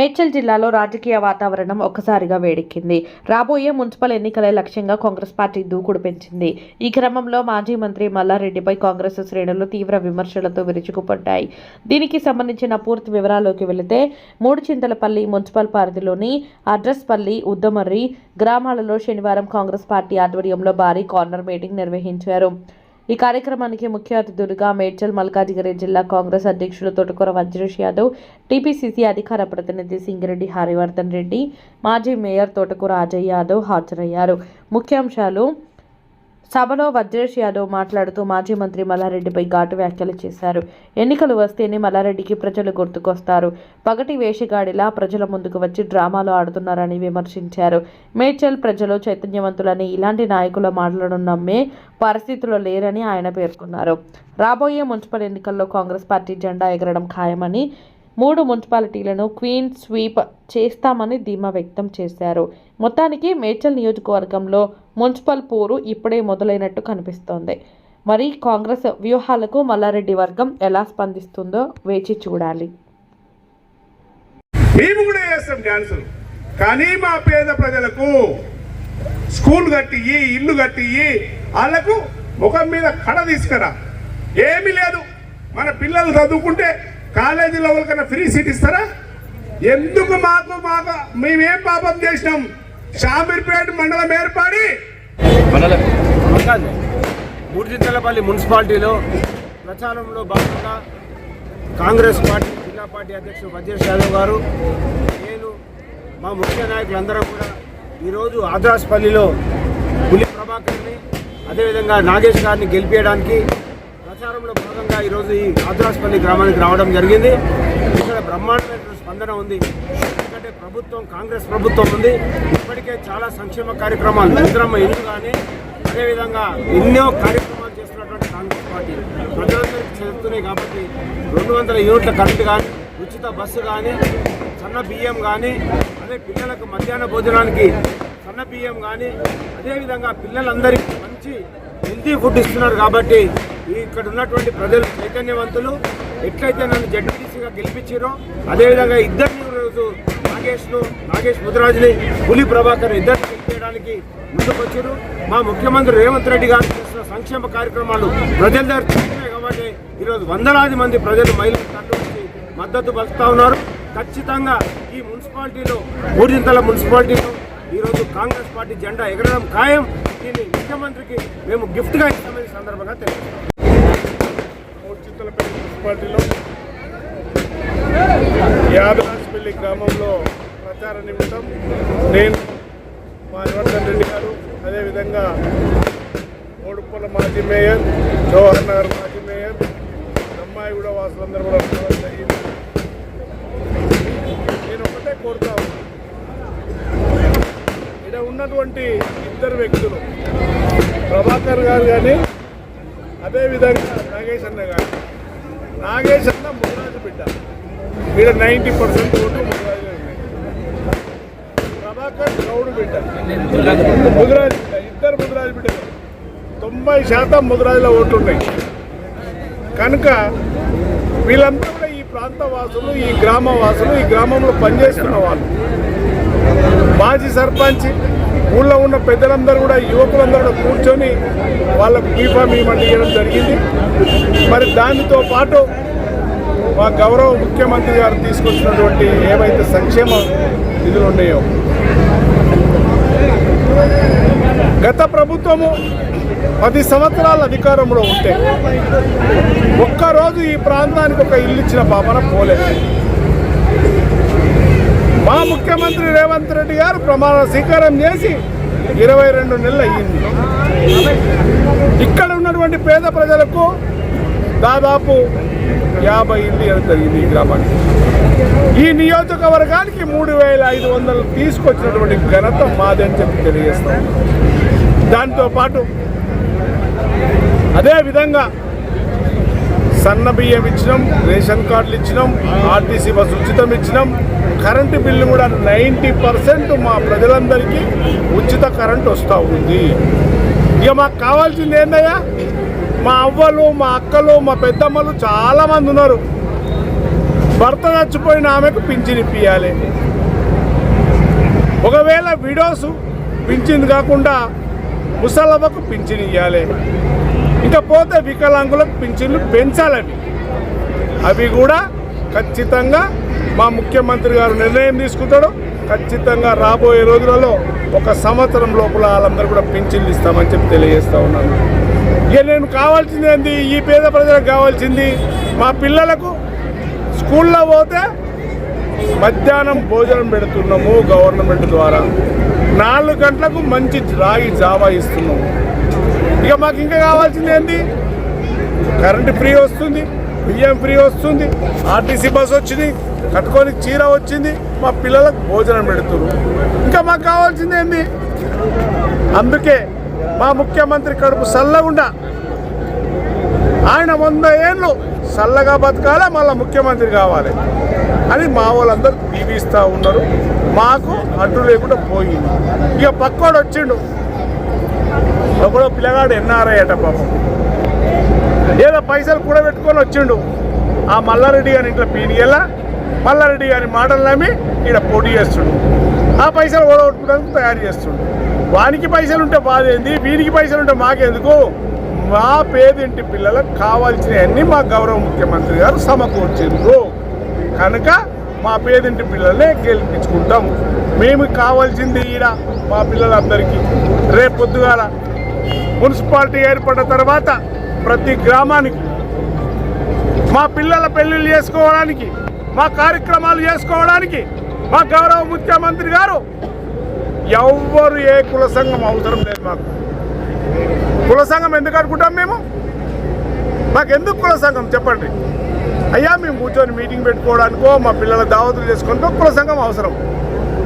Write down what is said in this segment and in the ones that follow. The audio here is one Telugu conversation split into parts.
మేడ్చల్ జిల్లాలో రాజకీయ వాతావరణం ఒక్కసారిగా వేడెక్కింది. రాబోయే మున్సిపల్ ఎన్నికలే లక్ష్యంగా కాంగ్రెస్ పార్టీ దూకుడు పెంచింది. ఈ క్రమంలో మాజీ మంత్రి మల్లారెడ్డిపై కాంగ్రెస్ శ్రేణులు తీవ్ర విమర్శలతో విరుచుకుపడ్డాయి. దీనికి సంబంధించిన పూర్తి వివరాల్లోకి వెళితే మూడు చింతలపల్లి మున్సిపల్ పరిధిలోని అడ్రస్పల్లి ఉద్దమర్రి గ్రామాలలో శనివారం కాంగ్రెస్ పార్టీ ఆధ్వర్యంలో భారీ కార్నర్ మీటింగ్ నిర్వహించారు. ఈ కార్యక్రమానికి ముఖ్య అతిథులుగా మేడ్చల్ మల్కాజిగిరి జిల్లా కాంగ్రెస్ అధ్యక్షులు తోటకూర వజ్రేష్ యాదవ్ టీపీసీసీ అధికార ప్రతినిధి సింగిరెడ్డి హరివర్ధన్ రెడ్డి మాజీ మేయర్ తోటకూర అజయ్ యాదవ్ హాజరయ్యారు. ముఖ్యాంశాలు సభలో వజ్రేష్ యాదవ్ మాట్లాడుతూ మాజీ మంత్రి మల్లారెడ్డిపై ఘాటు వ్యాఖ్యలు చేశారు. ఎన్నికలు వస్తేనే మల్లారెడ్డికి ప్రజలు గుర్తుకొస్తారు. పగటి వేషగాడిలా ప్రజల ముందుకు వచ్చి డ్రామాలు ఆడుతున్నారని విమర్శించారు. మేడ్చల్ ప్రజలు చైతన్యవంతులని ఇలాంటి నాయకుల మాటలను నమ్మే పరిస్థితుల్లో లేరని ఆయన పేర్కొన్నారు. రాబోయే మున్సిపల్ ఎన్నికల్లో కాంగ్రెస్ పార్టీ జెండా ఎగరడం ఖాయమని మూడు మున్సిపాలిటీలను క్వీన్ స్వీప్ చేస్తామని ధీమా వ్యక్తం చేశారు. మొత్తానికి మేడ్చల్ నియోజకవర్గంలో మున్సిపల్ పోరు ఇప్పుడే మొదలైనట్టు కనిపిస్తోంది. మరి కాంగ్రెస్ వ్యూహాలకు మల్లారెడ్డి వర్గం ఎలా స్పందిస్తుందో వేచి చూడాలి. మేము కూడా చేస్తాం డాన్సులు కానీ మా పేద ప్రజలకు స్కూల్ కట్టి ఇల్లు కట్టియి వాళ్ళకు ముఖం మీద కడ తీసుకురా. ఏమీ లేదు. మన పిల్లలు చదువుకుంటే కాలేజీ లెవెల్ కన్నా ఫ్రీ సీట్ ఇస్తారా? ఎందుకు మాకు మాకు మేమేం పాపం చేసినాం? షామీర్పేట మండలం ఏర్పడి మూడుచింతలపల్లి మున్సిపాలిటీలో ప్రచారంలో భాగంగా కాంగ్రెస్ పార్టీ జిల్లా పార్టీ అధ్యక్షుడు వజ్రేష్ యాదవ్ గారు నేను మా ముఖ్య నాయకులందరూ కూడా ఈరోజు ఆద్రాస్పల్లిలో పులి ప్రభాకర్ని అదేవిధంగా నాగేష్ గారిని గెలిపేయడానికి ప్రచారంలో భాగంగా ఈరోజు ఈ ఆద్రాస్పల్లి గ్రామానికి రావడం జరిగింది. ఇక్కడ బ్రహ్మాండమైన స్పందన ఉంది. ఎందుకంటే ప్రభుత్వం కాంగ్రెస్ ప్రభుత్వం ఉంది. ఇప్పటికే చాలా సంక్షేమ కార్యక్రమాలు ఇంద్రమ్మ ఇల్లు కానీ అదేవిధంగా ఎన్నో కార్యక్రమాలు చేస్తున్నటువంటి కాంగ్రెస్ పార్టీ. ప్రజలందరికీ చేస్తున్నాయి కాబట్టి రెండు వందల యూనిట్ల కరెంటు కానీ ఉచిత బస్సు కానీ సన్న బియ్యం కానీ అదే పిల్లలకు మధ్యాహ్న భోజనానికి సన్న బియ్యం కానీ అదేవిధంగా పిల్లలందరికీ మంచి హెల్తీ ఫుడ్ ఇస్తున్నారు కాబట్టి ఇక్కడ ఉన్నటువంటి ప్రజలు చైతన్యవంతులు. ఎట్లయితే నన్ను జడ్పీటీసీగా గెలిపించారో అదేవిధంగా ఇద్దరిని రోజు నాగేష్ను నాగేష్ ముదిరాజుని పులి ప్రభాకర్ ఇద్దరిని చేయడానికి ముందుకొచ్చారు. మా ముఖ్యమంత్రి రేవంత్ రెడ్డి గారు చేసిన సంక్షేమ కార్యక్రమాలు ప్రజల దగ్గర కాబట్టి ఈరోజు వందలాది మంది ప్రజలు మహిళలు తరలి మద్దతు పలుకుతా ఉన్నారు. ఖచ్చితంగా ఈ మున్సిపాలిటీలో మూడింతల మున్సిపాలిటీలో ఈరోజు కాంగ్రెస్ పార్టీ జెండా ఎగరడం ఖాయం. దీన్ని ముఖ్యమంత్రికి మేము గిఫ్ట్గా ఇస్తామని సందర్భంగా తెలియజేస్తాం మూర్చితలపల్లి మున్సిపాలిటీలో యాదరాజపల్లి గ్రామంలో ప్రచార నిమిత్తం నేను మా నివర్ధన్ రెడ్డి గారు అదేవిధంగా మూడుపల్ల మాజీ మేయర్ జవహర్ నగర్ మాజీ మేయర్ అమ్మాయి కూడా వాసులందరూ కూడా రావడం నేను ఒకటే కోరుతా ఇక్కడ ఉన్నటువంటి ఇద్దరు వ్యక్తులు ప్రభాకర్ గారు కానీ అదేవిధంగా నాగేష్ అన్న గారు. నాగేష్ అన్న ముద్రాజు బిడ్డ. ఇక్కడ ninety percent vote Mudiraj Prabhakar Goud బిడ్డ. ముదిరాజు బిడ్డ ఇద్దరు ముదిరాజు బిడ్డ తొంభై శాతం ముదిరాజులో ఓట్లు ఉన్నాయి కనుక వీళ్ళంతా కూడా ఈ ప్రాంత వాసులు ఈ గ్రామ వాసులు ఈ గ్రామంలో పనిచేస్తున్న వాళ్ళు. మాజీ సర్పంచ్ ఊళ్ళో ఉన్న పెద్దలందరూ కూడా యువకులందరూ కూడా కూర్చొని వాళ్ళకు బీఫామ్ ఇవ్వమని ఇవ్వడం జరిగింది. మరి దానితో పాటు మా గౌరవ ముఖ్యమంత్రి గారు తీసుకొచ్చినటువంటి ఏవైతే సంక్షేమ నిధులు ఉన్నాయో గత ప్రభుత్వము పది సంవత్సరాల అధికారంలో ఉంటే ఒక్కరోజు ఈ ప్రాంతానికి ఒక ఇల్లు ఇచ్చిన పాపన పోలేదు. ముఖ్యమంత్రి రేవంత్ రెడ్డి గారు ప్రమాణ స్వీకారం చేసి ఇరవై రెండు నెలలు అయ్యింది. ఇక్కడ ఉన్నటువంటి పేద ప్రజలకు దాదాపు యాభై ఇల్లు ఇవ్వడం జరిగింది ఈ గ్రామానికి. ఈ నియోజకవర్గానికి మూడు వేల ఐదు వందలు తీసుకొచ్చినటువంటి ఘనత మాదని చెప్పి తెలియజేస్తాం. దాంతోపాటు అదేవిధంగా సన్న బియ్యం ఇచ్చినాం రేషన్ కార్డులు ఇచ్చినాం ఆర్టీసీ బస్సు ఉచితం ఇచ్చినాం కరెంటు బిల్లు కూడా నైంటీ పర్సెంట్ మా ప్రజలందరికీ ఉచిత కరెంట్ వస్తూ ఉంది. ఇక మాకు కావాల్సింది ఏందయ్యా? మా అవ్వలు మా అక్కలు మా పెద్దమ్మలు చాలామంది ఉన్నారు. భర్త చచ్చిపోయిన ఆమెకు పింఛన్ ఇప్పియాలి. ఒకవేళ విడోస్ పింఛన్ కాకుండా ముసలవ్వకు పింఛన్ ఇవ్వాలి ఇంకా పోతే వికలాంగులకు పింఛన్లు పెంచాలని అవి కూడా ఖచ్చితంగా మా ముఖ్యమంత్రి గారు నిర్ణయం తీసుకుంటాడు. ఖచ్చితంగా రాబోయే రోజులలో ఒక సంవత్సరం లోపల వాళ్ళందరూ కూడా పింఛన్లు ఇస్తామని చెప్పి తెలియజేస్తా ఉన్నాను. ఇక నేను కావాల్సింది ఏంది? ఈ పేద ప్రజలకు కావాల్సింది మా పిల్లలకు స్కూల్లో పోతే మధ్యాహ్నం భోజనం పెడుతున్నాము గవర్నమెంట్ ద్వారా. నాలుగు గంటలకు మంచి రాగి జావా ఇస్తున్నాము. ఇక మాకు ఇంకా కావాల్సింది ఏంది? కరెంటు ఫ్రీ వస్తుంది బియ్యం ఫ్రీ వస్తుంది ఆర్టీసీ బస్ వచ్చింది కట్టుకొని చీర వచ్చింది మా పిల్లలకు భోజనం పెడుతున్నారు ఇంకా మాకు కావాల్సింది ఏంది? అందుకే మా ముఖ్యమంత్రి కడుపు చల్లగుండా ఆయన వంద ఏళ్ళు చల్లగా బతకాల మళ్ళీ ముఖ్యమంత్రి కావాలి అని మా వాళ్ళందరూ దీవిస్తూ ఉన్నారు. మాకు అడ్డు లేకుండా పోయింది. ఇక పక్కోడు వచ్చిండు. ఒకడో పిల్లగాడు ఎన్ఆర్ఐ అట పాపం. ఏదో పైసలు కూడా పెట్టుకొని వచ్చిండు. ఆ మల్లారెడ్డి గారి ఇంట్లో పీనియల్లా మల్లారెడ్డి గారి మాటలు నమ్మి ఈడ పోటీ చేస్తుండు. ఆ పైసలు ఓడగొట్టుకోవడానికి తయారు చేస్తుండు. వానికి పైసలు ఉంటే బాధేంది వీనికి పైసలు ఉంటే మాకెందుకు? మా పేదింటి పిల్లలకు కావాల్సినవన్నీ మా గౌరవ ముఖ్యమంత్రి గారు సమకూర్చిండ్రు. కనుక మా పేదింటి పిల్లల్నే గెలిపించుకుంటాం. మేము కావాల్సింది ఈడ మా పిల్లలందరికీ. రేపు పొద్దుగాల మున్సిపాలిటీ ఏర్పడిన తర్వాత ప్రతి గ్రామానికి మా పిల్లల పెళ్ళిళ్ళు చేసుకోవడానికి మా కార్యక్రమాలు చేసుకోవడానికి మా గౌరవ ముఖ్యమంత్రి గారు ఎవ్వరు ఏ కుల సంఘం అవసరం లేదు మాకు. కుల సంఘం ఎందుకు అనుకుంటాం మేము? మాకు ఎందుకు కుల సంఘం? చెప్పండి. అయ్యా మేము కూర్చొని మీటింగ్ పెట్టుకోవడానికో మా పిల్లల దావతులు చేసుకోవడానికో కుల సంఘం అవసరం.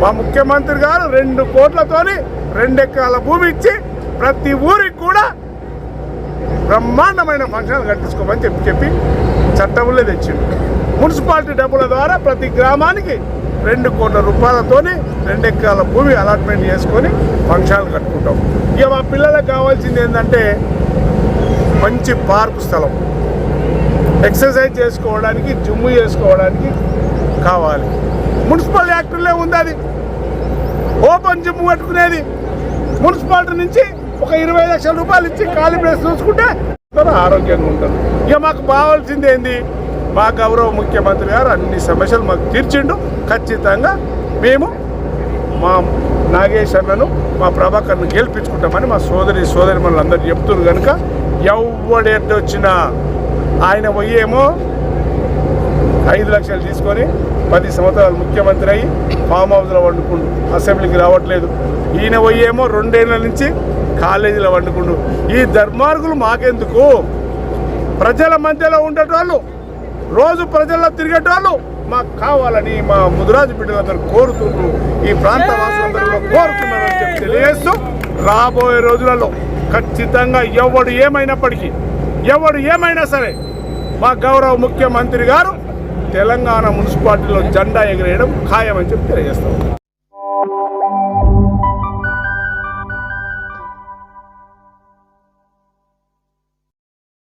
మా ముఖ్యమంత్రి గారు రెండు కోట్లతోని రెండు ఎకరాల భూమి ఇచ్చి ప్రతి ఊరికి కూడా బ్రహ్మాండమైన ఫంక్షన్ కట్టించుకోమని చెప్పి చెప్పి చట్టంలో తెచ్చిండు. మున్సిపాలిటీ డబ్బుల ద్వారా ప్రతి గ్రామానికి రెండు కోట్ల రూపాయలతోని రెండు ఎకరాల భూమి అలాట్మెంట్ చేసుకొని ఫంక్షన్లు కట్టుకుంటాం. ఇక మా పిల్లలకు కావాల్సింది ఏంటంటే మంచి పార్కు స్థలం. ఎక్సర్సైజ్ చేసుకోవడానికి జిమ్ చేసుకోవడానికి కావాలి. మున్సిపల్ యాక్టర్లే ఉంది అది. Open gym కట్టుకునేది. మున్సిపాలిటీ నుంచి ఒక ఇరవై లక్షల రూపాయలు ఇచ్చి ఖాళీ ప్లేస్ చూసుకుంటే ఆరోగ్యంగా ఉంటారు. ఇక మాకు కావాల్సింది ఏంది? మా గౌరవ ముఖ్యమంత్రి గారు అన్ని సమస్యలు మాకు తీర్చిండు. ఖచ్చితంగా మేము మా నాగేష్ అన్నను మా ప్రభాకర్ను గెలిపించుకుంటామని మా సోదరి సోదరి అందరు చెప్తున్నారు కనుక ఎవడెట్టు వచ్చినా ఆయన పోయేమో ఐదు లక్షలు తీసుకొని పది సంవత్సరాలు ముఖ్యమంత్రి అయ్యి ఫామ్ హౌస్లో వండుకుండు. అసెంబ్లీకి రావట్లేదు. ఈయన పోయేమో రెండేళ్ళ నుంచి కాలేజీలో వండుకుండు. ఈ ధర్మార్గులు మాకెందుకు? ప్రజల మధ్యలో ఉండేటోళ్ళు రోజు ప్రజల్లో తిరిగేటోళ్ళు మాకు కావాలని మా ముదిరాజు బిడ్డలందరూ కోరుతుంటూ ఈ ప్రాంత వాసులందరూ కోరుతున్నారని చెప్పి తెలియజేస్తూ రాబోయే రోజులలో ఖచ్చితంగా ఎవడు ఏమైనప్పటికీ ఎవడు ఏమైనా సరే మా గౌరవ ముఖ్యమంత్రి గారు తెలంగాణ మున్సిపాలిటీలో జెండా ఎగిరేయడం ఖాయమని చెప్పి తెలియజేస్తాం.